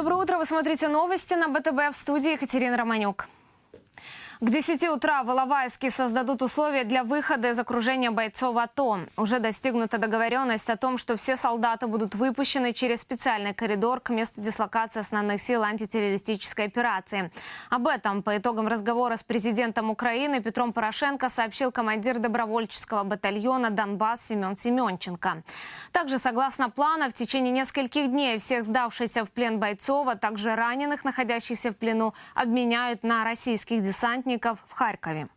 Доброе утро. Вы смотрите новости на БТБ в студии Екатерина Романюк. К 10 утра в Иловайске создадут условия для выхода из окружения бойцов АТО. Уже достигнута договоренность о том, что все солдаты будут выпущены через специальный коридор к месту дислокации основных сил антитеррористической операции. Об этом по итогам разговора с президентом Украины Петром Порошенко сообщил командир добровольческого батальона «Донбасс» Семен Семенченко. Также, согласно плану, в течение нескольких дней всех сдавшихся в плен бойцов, а также раненых, находящихся в плену, обменяют на российских десантников в Харькове.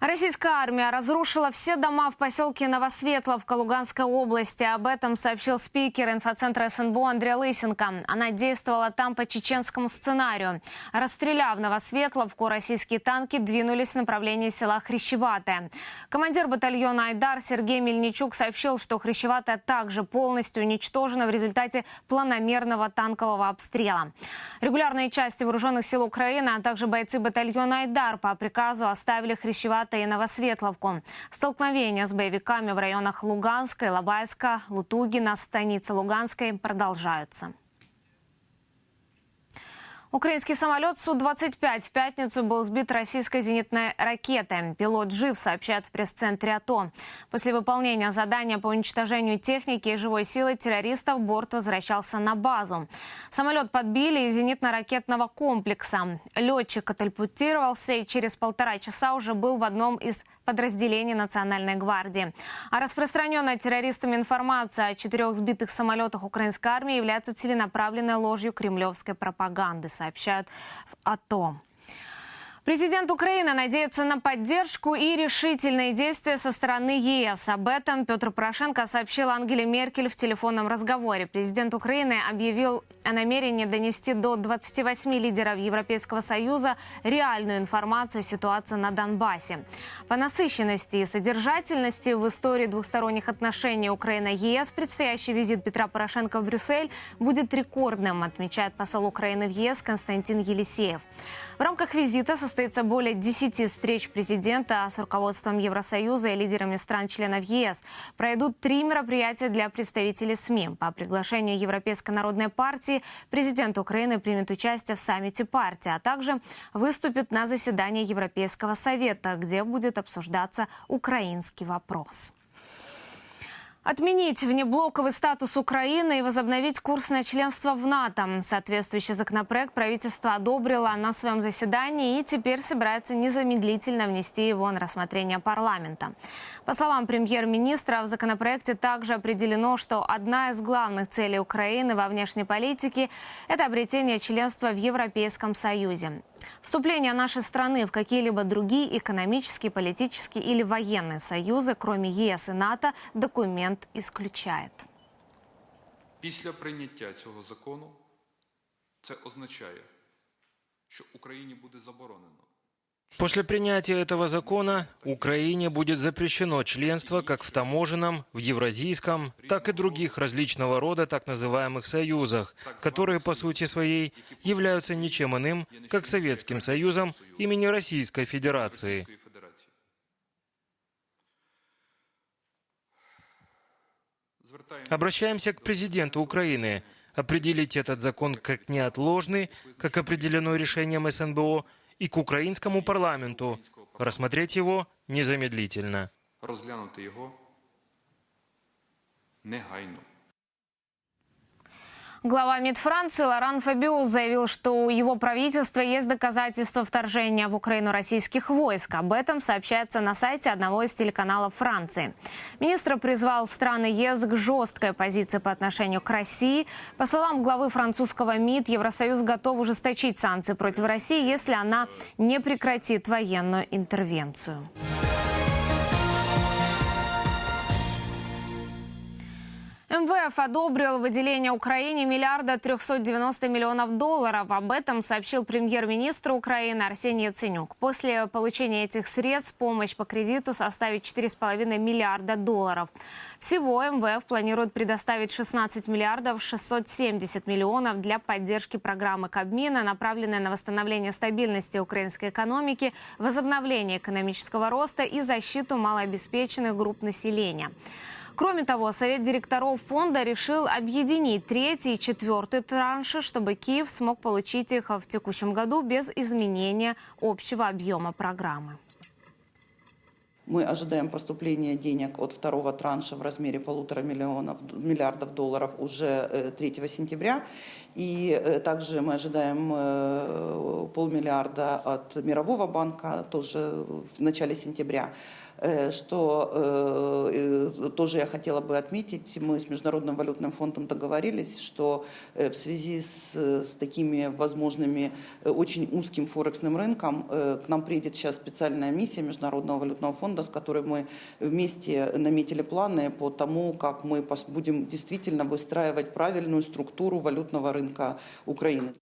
Российская армия разрушила все дома в поселке Новосветловка Луганской области. Об этом сообщил спикер инфоцентра СНБО Андрей Лысенко. Она действовала там по чеченскому сценарию. Расстреляв Новосветловку, российские танки двинулись в направлении села Хрящеватое. Командир батальона «Айдар» Сергей Мельничук сообщил, что Хрящеватое также полностью уничтожено в результате планомерного танкового обстрела. Регулярные части вооруженных сил Украины, а также бойцы батальона «Айдар» по приказу оставили Хрящеватое и Новосветловку. Столкновения с боевиками в районах Луганска, Лобайска, Лутугина, станицы Луганской продолжаются. Украинский самолет Су-25 в пятницу был сбит российской зенитной ракетой. Пилот жив, сообщает в пресс-центре АТО. После выполнения задания по уничтожению техники и живой силы террористов борт возвращался на базу. Самолет подбили из зенитно-ракетного комплекса. Летчик катапультировался и через полтора часа уже был в одном из подразделений Национальной гвардии. А распространенная террористами информация о четырех сбитых самолетах украинской армии является целенаправленной ложью кремлевской пропаганды, сообщают в АТО. Президент Украины надеется на поддержку и решительные действия со стороны ЕС. Об этом Петр Порошенко сообщил Ангеле Меркель в телефонном разговоре. Президент Украины объявил о намерении донести до 28 лидеров Европейского Союза реальную информацию о ситуации на Донбассе. По насыщенности и содержательности в истории двухсторонних отношений Украина-ЕС предстоящий визит Петра Порошенко в Брюссель будет рекордным, отмечает посол Украины в ЕС Константин Елисеев. В рамках визита состоится более 10 встреч президента с руководством Евросоюза и лидерами стран-членов ЕС. Пройдут три мероприятия для представителей СМИ. По приглашению Европейской народной партии президент Украины примет участие в саммите партии, а также выступит на заседании Европейского совета, где будет обсуждаться украинский вопрос. Отменить внеблоковый статус Украины и возобновить курс на членство в НАТО. Соответствующий законопроект правительство одобрило на своем заседании и теперь собирается незамедлительно внести его на рассмотрение парламента. По словам премьер-министра, в законопроекте также определено, что одна из главных целей Украины во внешней политике – это обретение членства в Европейском Союзе. Вступление нашей страны в какие-либо другие экономические, политические или военные союзы, кроме ЕС и НАТО, документ исключает. Після прийняття цього закону це означає, що Україні буде заборонено После принятия этого закона Украине будет запрещено членство как в таможенном, в евразийском, так и других различного рода так называемых союзах, которые по сути своей являются ничем иным, как Советским Союзом имени Российской Федерации. Російської Федерації. Звертаємо Обращаемся к президенту Украины определить этот закон как неотложный, как определено решением СНБО, и к украинскому парламенту рассмотреть его незамедлительно. Глава МИД Франции Лоран Фабиус заявил, что у его правительства есть доказательства вторжения в Украину российских войск. Об этом сообщается на сайте одного из телеканалов Франции. Министр призвал страны ЕС к жесткой позиции по отношению к России. По словам главы французского МИД, Евросоюз готов ужесточить санкции против России, если она не прекратит военную интервенцию. МВФ одобрил выделение Украине миллиарда 390 миллионов долларов. Об этом сообщил премьер-министр Украины Арсений Яценюк. После получения этих средств помощь по кредиту составит 4,5 миллиарда долларов. Всего МВФ планирует предоставить 16 миллиардов 670 миллионов для поддержки программы Кабмина, направленной на восстановление стабильности украинской экономики, возобновление экономического роста и защиту малообеспеченных групп населения. Кроме того, Совет директоров фонда решил объединить третий и четвертый транши, чтобы Киев смог получить их в текущем году без изменения общего объема программы. Мы ожидаем поступления денег от второго транша в размере полутора миллионов, миллиардов долларов уже э, 3 сентября. И э, также мы ожидаем э, полмиллиарда от Мирового банка тоже в начале сентября. Э, Что тоже я хотела бы отметить, мы с Международным валютным фондом договорились, что в связи с, с такими возможными очень узким форексным рынком к нам приедет сейчас специальная миссия Международного валютного фонда, с которой мы вместе наметили планы по тому, как мы будем действительно выстраивать правильную структуру валютного рынка Украины.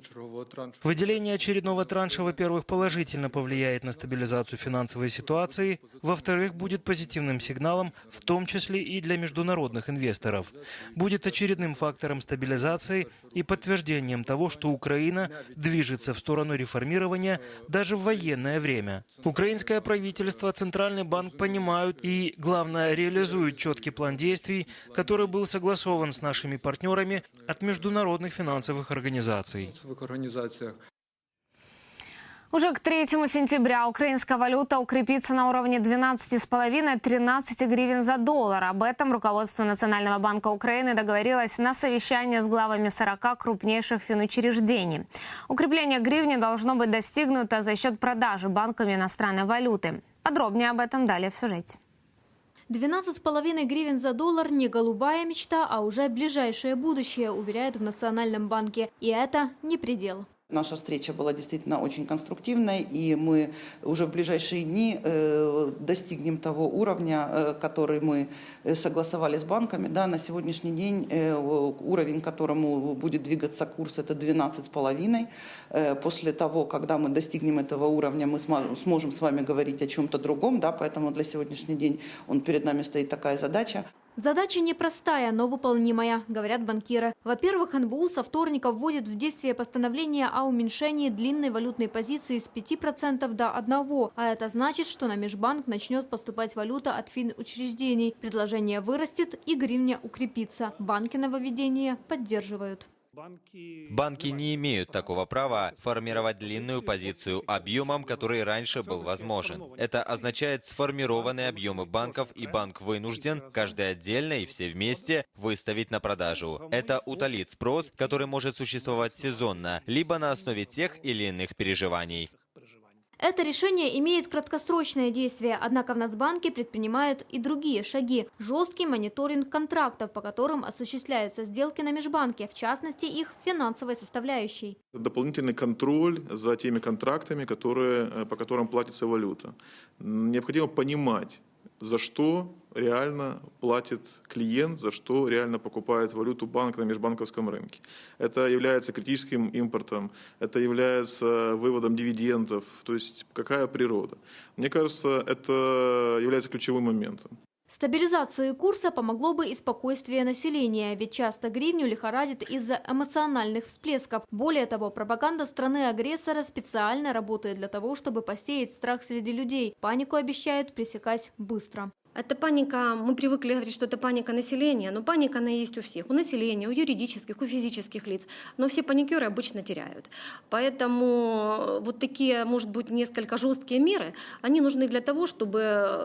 Чергового траншу Выделение очередного транша, во-первых, положительно повлияет на стабилизацию финансовой ситуации, во-вторых, будет позитивным сигналом, в том числе и для международных инвесторов. Будет очередным фактором стабилизации и подтверждением того, что Украина движется в сторону реформирования даже в военное время. Украинское правительство, Центральный банк понимают и, главное, реализуют четкий план действий, который был согласован с нашими партнерами от международных финансовых организаций. Уже к 3 сентября украинская валюта укрепится на уровне 12,5-13 гривен за доллар. Об этом руководство Национального банка Украины договорилось на совещании с главами 40 крупнейших финучреждений. Укрепление гривни должно быть достигнуто за счет продажи банками иностранной валюты. Подробнее об этом далее в сюжете. 12,5 гривен за доллар не голубая мечта, а уже ближайшее будущее, уверяют в Национальном банке. И это не предел. Наша встреча была действительно очень конструктивной, и мы уже в ближайшие дни э, достигнем того уровня, э, который мы э, согласовали с банками. Да, на сегодняшний день уровень, к которому будет двигаться курс, это 12,5. Э, после того, когда мы достигнем этого уровня, мы сможем с вами говорить о чем-то другом, да, поэтому для сегодняшний день он перед нами стоит такая задача. Задача непростая, но выполнимая, говорят банкиры. Во-первых, НБУ со вторника вводит в действие постановление о уменьшении длинной валютной позиции с 5% до 1%, а это значит, что на межбанк начнет поступать валюта от финучреждений. Предложение вырастет и гривня укрепится. Банки нововведение поддерживают. Банки не имеют такого права формировать длинную позицию объемом, который раньше был возможен. Это означает сформированные объемы банков, и банк вынужден, каждый отдельно и все вместе, выставить на продажу. Это утолит спрос, который может существовать сезонно, либо на основе тех или иных переживаний. Это решение имеет краткосрочное действие, однако в Нацбанке предпринимают и другие шаги. Жесткий мониторинг контрактов, по которым осуществляются сделки на межбанке, в частности их финансовой составляющей. дополнительный контроль за теми контрактами, которые, э, по которым платится валюта. Необходимо понимать, за что реально платит клиент, за что реально покупает валюту банк на межбанковском рынке. Это является критическим импортом, это является выводом дивидендов, то есть какая природа. Мне кажется, это является ключевым моментом. Стабилизации курса помогло бы и спокойствие населения, ведь часто гривню лихорадит из-за эмоциональных всплесков. Более того, пропаганда страны-агрессора специально работает для того, чтобы посеять страх среди людей. Панику обещают пресекать быстро. Это паника, мы привыкли говорить, что это паника населения, но паника она есть у всех, у населения, у юридических, у физических лиц, но все паникеры обычно теряют. Поэтому вот такие, может быть, несколько жесткие меры, они нужны для того, чтобы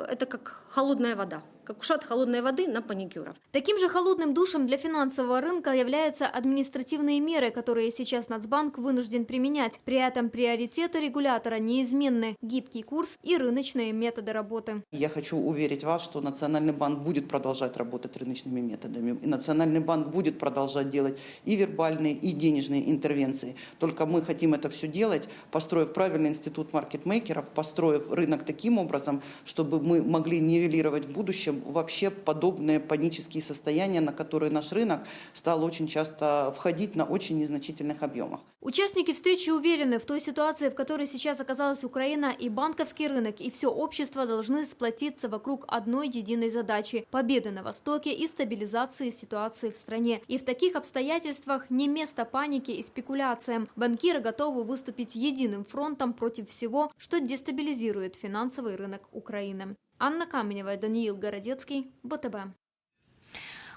это как холодная вода, как ушат холодной воды на паникеров. Таким же холодным душем для финансового рынка являются административные меры, которые сейчас Нацбанк вынужден применять. При этом приоритеты регулятора неизменны – гибкий курс и рыночные методы работы. Я хочу уверить вас, что Национальный банк будет продолжать работать рыночными методами. И Национальный банк будет продолжать делать и вербальные, и денежные интервенции. Только мы хотим это все делать, построив правильный институт маркетмейкеров, построив рынок таким образом, чтобы мы могли нивелировать в будущем вообще подобные панические состояния, на которые наш рынок стал очень часто входить на очень незначительных объемах. Участники встречи уверены, в той ситуации, в которой сейчас оказалась Украина, и банковский рынок, и все общество должны сплотиться вокруг одной единой задачи – победы на Востоке и стабилизации ситуации в стране. И в таких обстоятельствах не место панике и спекуляциям. Банкиры готовы выступить единым фронтом против всего, что дестабилизирует финансовый рынок Украины. Анна Каменева, Даниил Городецкий, БТБ.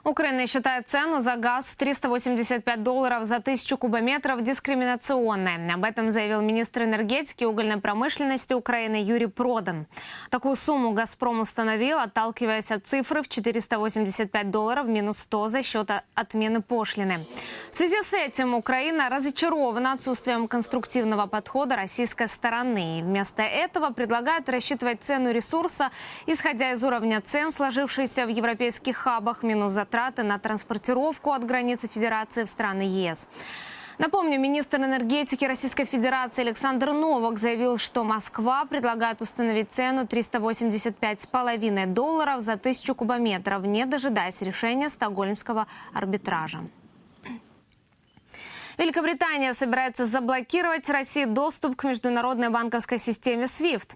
Украина считает цену за газ в 385 долларов за тысячу кубометров дискриминационной. Об этом заявил министр энергетики и угольной промышленности Украины Юрий Продан. Такую сумму «Газпром» установил, отталкиваясь от цифры в 485 долларов минус 100 за счет отмены пошлины. В связи с этим Украина разочарована отсутствием конструктивного подхода российской стороны. И вместо этого предлагает рассчитывать цену ресурса, исходя из уровня цен, сложившейся в европейских хабах, минус затраты на транспортировку от границы Федерации в страны ЕС. Напомню, министр энергетики Российской Федерации Александр Новак заявил, что Москва предлагает установить цену 385,5 долларов за тысячу кубометров, не дожидаясь решения стокгольмского арбитража. Великобритания собирается заблокировать России доступ к международной банковской системе SWIFT.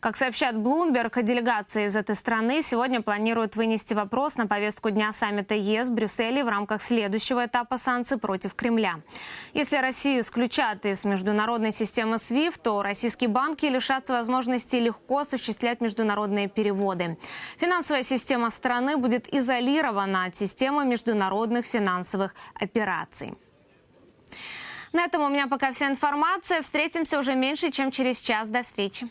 Как сообщает Bloomberg, делегация из этой страны сегодня планирует вынести вопрос на повестку дня саммита ЕС в Брюсселе в рамках следующего этапа санкций против Кремля. Если Россию исключат из международной системы SWIFT, то российские банки лишатся возможности легко осуществлять международные переводы. Финансовая система страны будет изолирована от системы международных финансовых операций. На этом у меня пока вся информация. Встретимся уже меньше, чем через час. До встречи.